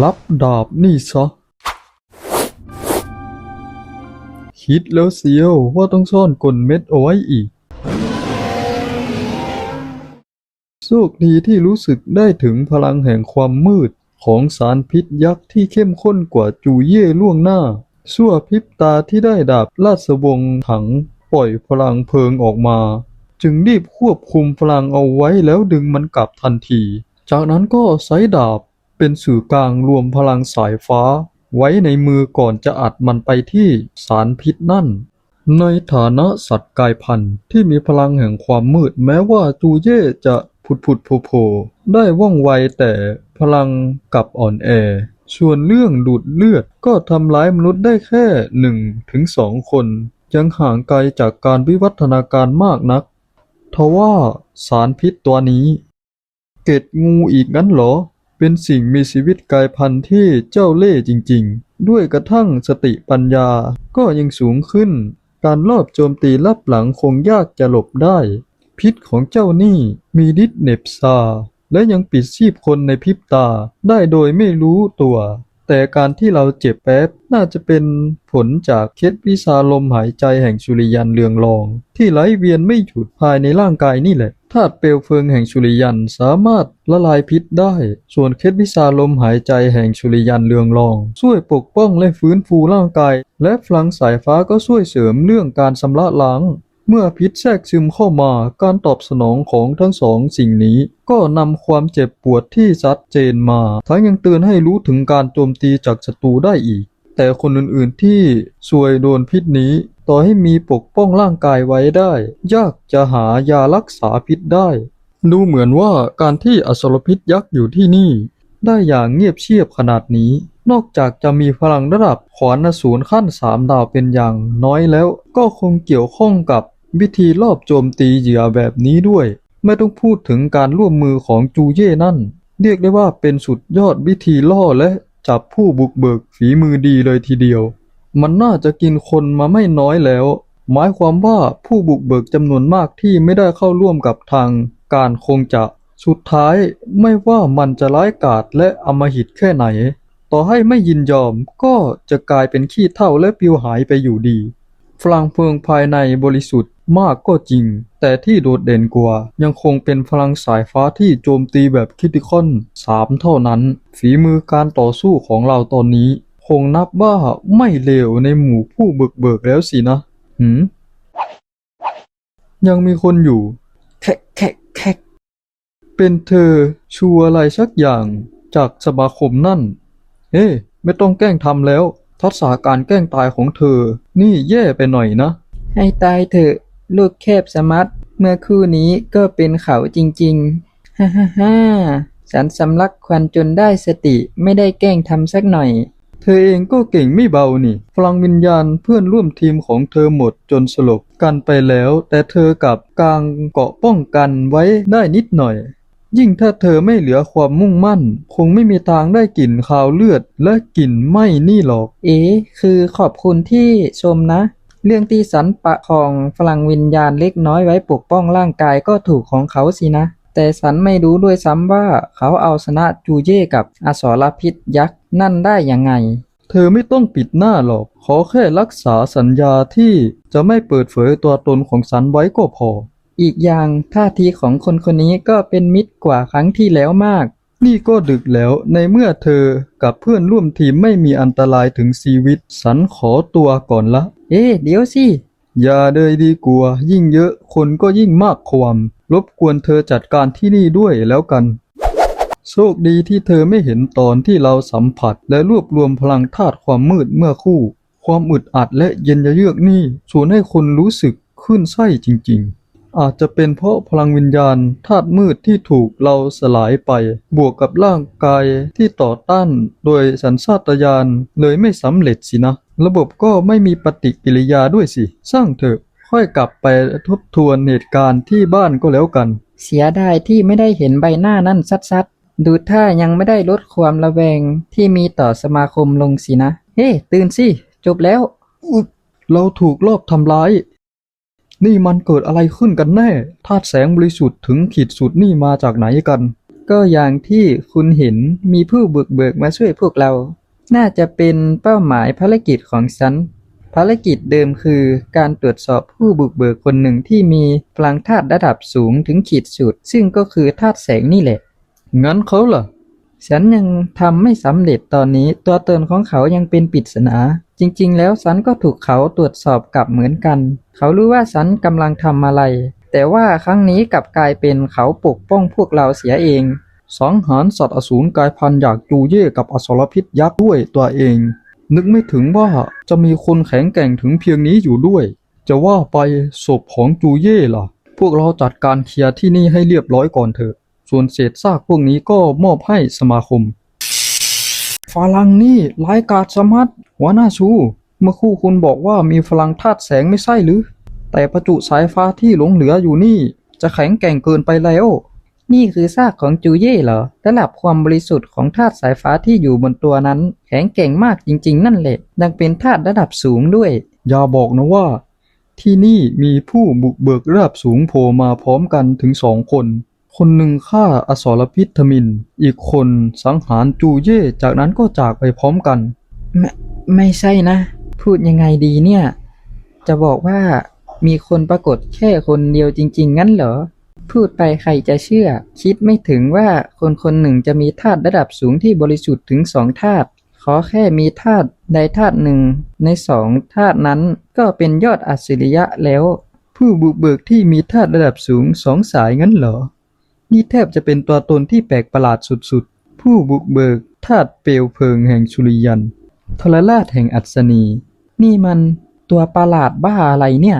รับดาบนี่ซะ คิดแล้วเสียวว่าต้องซ่อนกลเม็ดเอาไว้อีกโชคดีที่รู้สึกได้ถึงพลังแห่งความมืดของสารพิษยักษ์ที่เข้มข้นกว่าจูเย่ล่วงหน้าชั่วพริบตาที่ได้ดาบราชวงศ์ถังปล่อยพลังเพลิงออกมา จึงรีบควบคุมพลังเอาไว้แล้วดึงมันกลับทันที จากนั้นก็ใช้ดาบ เป็นสื่อกลางรวมพลังสายฟ้า ไว้ในมือก่อนจะอัดมันไปที่สารพิษนั่น ในฐานะสัตว์กายพันธุ์ที่มีพลังแห่งความมืดแม้ว่าจูเย่จะผุดผุดโผล่โผได้ว่องไวแต่พลังกลับอ่อนแอ ส่วนเรื่องดูดเลือดก็ทำร้ายมนุษย์ได้แค่หนึ่งถึงสองคน ยังห่างไกลจากการวิวัฒนาการมากนักทว่าสารพิษตัวนี้ เกตงูอีกงั้นเหรอ เป็นสิ่งมีชีวิตกายพันธุ์ที่เจ้าเล่ห์จริง ๆ ด้วยกระทั่งสติปัญญาก็ยังสูงขึ้น การลอบโจมตีลับหลังคงยากจะหลบได้ พิษของเจ้านี่มีฤทธิ์เน็บซา และยังปิดชีพคนในพริบตาได้โดยไม่รู้ตัว แต่การที่เราเจ็บแป๊บน่าจะเป็นผลจากเคล็ดวิชาลมหายใจแห่งสุริยันเรืองรอง ที่ไหลเวียนไม่หยุดภายในร่างกายนี่แหละ ธาตุเปลวเพลิงแห่งสุริยันสามารถละลายพิษได้ ส่วนเคล็ดวิชาลมหายใจแห่งสุริยันเรืองรอง ช่วยปกป้องและฟื้นฟูร่างกาย และพลังสายฟ้าก็ช่วยเสริมเรื่องการชำระล้าง เมื่อพิษแทรกซึมเข้ามาการตอบสนองของทั้งสองสิ่งนี้ ก็นำความเจ็บปวดที่ชัดเจนมา ทั้งยังเตือนให้รู้ถึงการโจมตีจากศัตรูได้อีก แต่คนอื่นๆที่ซวยโดนพิษนี้ ต่อให้มีปกป้องร่างกายไว้ได้ ยากจะหายารักษาพิษได้ ดูเหมือนว่าการที่อสรพิษยักษ์อยู่ที่นี่ ได้อย่างเงียบเชียบขนาดนี้ นอกจากจะมีพลังระดับขวานอสูรขั้นสามดาวเป็นอย่างน้อยแล้ว ก็คงเกี่ยวข้องกับวิธีลอบโจมตีเหยื่อแบบนี้ด้วย ไม่ต้องพูดถึงการร่วมมือของจูเย่นั่น เรียกได้ว่าเป็นสุดยอดวิธีล่อและ จับผู้บุกเบิกฝีมือดีเลยทีเดียว มันน่าจะกินคนมาไม่น้อยแล้ว หมายความว่าผู้บุกเบิกจำนวนมากที่ไม่ได้เข้าร่วมกับทาง การคงจะ สุดท้ายไม่ว่ามันจะร้ายกาจและอำมหิตแค่ไหน ต่อให้ไม่ยินยอมก็จะกลายเป็นขี้เถ้าและปลิวหายไปอยู่ดีพลังเพลิงภายในบริสุทธิ์ มากก็จริง แต่ที่โดดเด่นกว่า ยังคงเป็นพลังสายฟ้าที่โจมตีแบบคิติคอนสามเท่านั้น ฝีมือการต่อสู้ของเราตอนนี้ คงนับว่าไม่เลวในหมู่ผู้เบิกเบิกแล้วสินะหืมยังมีคนอยู่ แคะแคะแคะเป็นเธอชัวร์อะไรสักอย่างจากสมาคมนั่น เฮ้ไม่ต้องแกล้งทำแล้ว ทักษะการแกล้งตายของเธอ นี่แย่ไปหน่อยนะ ให้ตายเถอะ ลูกแคบสมัตเมื่อคู่นี้ก็เป็นเขาจริงๆ ฮ่าฮ่าฮ่าฉันสำลักควันจนได้สติไม่ได้แกล้งทำสักหน่อย เธอเองก็เก่งไม่เบานี่พลังวิญญาณเพื่อนร่วมทีมของเธอหมดจนสลบกันไปแล้ว แต่เธอกับกางเกาะป้องกันไว้ได้นิดหน่อย ยิ่งถ้าเธอไม่เหลือความมุ่งมั่น คงไม่มีทางได้กลิ่นคาวเลือดและกลิ่นไหม้นี่หรอก เอ๋คือขอบคุณที่ชมนะ เรื่องที่สันประคองพลังวิญญาณเล็กน้อยไว้ปกป้องร่างกายก็ถูกของเขาสินะ แต่สันไม่รู้ด้วยซ้ำว่าเขาเอาชนะจูเย่กับอสรพิษยักษ์นั่นได้ยังไง เธอไม่ต้องปิดหน้าหรอก ขอแค่รักษาสัญญาที่จะไม่เปิดเผยตัวตนของสันไว้ก็พอ อีกอย่างท่าทีของคนคนนี้ก็เป็นมิตรกว่าครั้งที่แล้วมาก นี่ก็ดึกแล้วในเมื่อเธอกับเพื่อนร่วมทีมไม่มีอันตรายถึงชีวิต สันขอตัวก่อนละ เอ๊ะเดี๋ยวสิ อย่าเลยดีกว่ายิ่งเยอะคนก็ยิ่งมากความรบกวนเธอจัดการที่นี่ด้วยแล้วกัน โชคดีที่เธอไม่เห็นตอนที่เราสัมผัส และรวบรวมพลังธาตุความมืดเมื่อคู่ ความอึดอัดและเย็นเยือกนี่ชวนให้คนรู้สึกขึ้นไส้จริง ๆ อาจจะเป็นเพราะพลังวิญญาณธาตุมืดที่ถูกเราสลายไป บวกกับร่างกายที่ต่อต้านโดยสัญชาตญาณเลยไม่สำเร็จสินะ ระบบก็ไม่มีปฏิกิริยาด้วยสิ สร้างเถอะ ค่อยกลับไปทบทวนเหตุการณ์ที่บ้านก็แล้วกัน เสียดายที่ไม่ได้เห็นใบหน้านั่นชัดๆ ดูท่ายังไม่ได้ลดความระแวงที่มีต่อสมาคมลงสินะ เฮ้ ตื่นสิ จบแล้ว เราถูกลอบทำร้าย นี่มันเกิดอะไรขึ้นกันแน่ ธาตุแสงบริสุทธิ์ถึงขีดสุดนี่มาจากไหนกัน ก็อย่างที่คุณเห็นมีผู้บุกเบิกมาช่วยพวกเรา น่าจะเป็นเป้าหมายภารกิจของฉัน ภารกิจเดิมคือการตรวจสอบผู้บุกเบิกคนหนึ่งที่มีพลังธาตุระดับสูงถึงขีดสุด ซึ่งก็คือธาตุแสงนี่แหละ งั้นเขาล่ะ ฉันยังทำไม่สำเร็จตอนนี้ ตัวตนของเขายังเป็นปริศนา จริงๆ แล้วฉันก็ถูกเขาตรวจสอบกลับเหมือนกัน เขารู้ว่าฉันกำลังทำอะไร แต่ว่าครั้งนี้กลับกลายเป็นเขาปกป้องพวกเราเสียเองสังหารสัตว์อสูรกายพันธุ์อยากจูเย่กับอสรพิษยักษ์ด้วยตัวเอง นึกไม่ถึงว่าจะมีคนแข็งแกร่งถึงเพียงนี้อยู่ด้วย จะว่าไปศพของจูเย่ล่ะ พวกเราจัดการเคลียร์ที่นี่ให้เรียบร้อยก่อนเถอะ ส่วนเศษซากพวกนี้ก็มอบให้สมาคมฝรั่งนี่ร้ายกาจสมัดหัวหน้าชู เมื่อคู่คุณบอกว่ามีพลังธาตุแสงไม่ใช่หรือ แต่ประจุสายฟ้าที่หลงเหลืออยู่นี่ จะแข็งแกร่งเกินไปแล้ว นี่คือซากของจูเย่เหรอระดับความบริสุทธิ์ของธาตุสายฟ้าที่อยู่บนตัวนั้น แข็งแกร่งมากจริง ๆ นั่นแหละดังเป็นธาตุระดับสูงด้วย อย่าบอกนะว่า ที่นี่มีผู้บุกเบิกระดับสูงโผล่มาพร้อมกันถึงสองคน คนหนึ่งฆ่าอสรพิษทมิน อีกคนสังหารจูเย่ จากนั้นก็จากไปพร้อมกัน ไม่ไม่ใช่นะ พูดยังไงดีเนี่ย จะบอกว่ามีคนปรากฏแค่คนเดียวจริง ๆ งั้นเหรอ พูดไปใครจะเชื่อ คิดไม่ถึงว่าคนคนหนึ่งจะมีธาตุระดับสูงที่บริสุทธิ์ถึงสองธาตุขอแค่มีธาตุใดธาตุหนึ่ง ในสองธาตุนั้นก็เป็นยอดอัจฉริยะแล้ว ผู้บุกเบิกที่มีธาตุระดับสูงสองสายงั้นเหรอ นี่แทบจะเป็นตัวตนที่แปลกประหลาดสุดๆ ผู้บุกเบิกธาตุเปลวเพลิงแห่งสุริยันทรราชแห่งอัศนี นี่มันตัวประหลาดบ้าอะไรเนี่ย